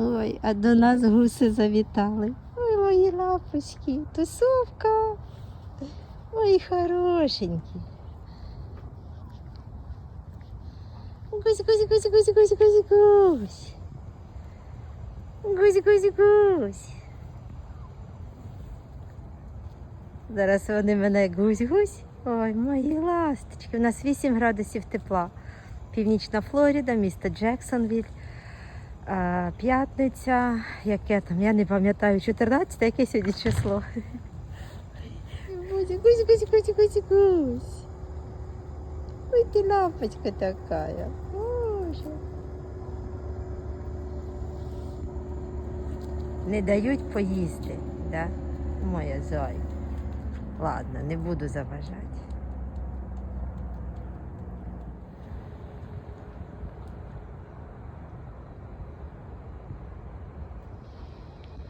Ой, а до нас гуси завітали. Ой, мої лапочки, тусовка. Ой, хорошенькі. Гусь, гусь, гусь, гусь, гусь, гусь, гусь. Гусь, гусь, гусь. Зараз вони мене гусь-гусь. Ой, мої ласточки. У нас 8 градусів тепла. Північна Флорида, місто Джексонвіль. А, П'ятниця, яке там, я не пам'ятаю, 14, яке сьогодні число. Гусь, гусь, гусь, гусь, гусь, гусь. Ой, ти лапочка такая. Боже. Не дають поїсти, да? Моя зой. Ладно, не буду заважати.